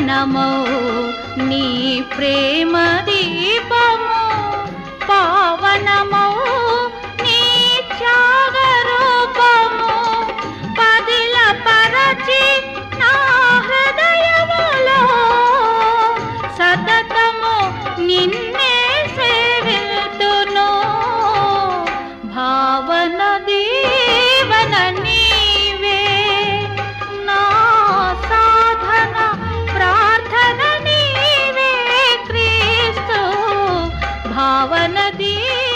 జీవనమౌ నీ ప్రేమది पावन दी।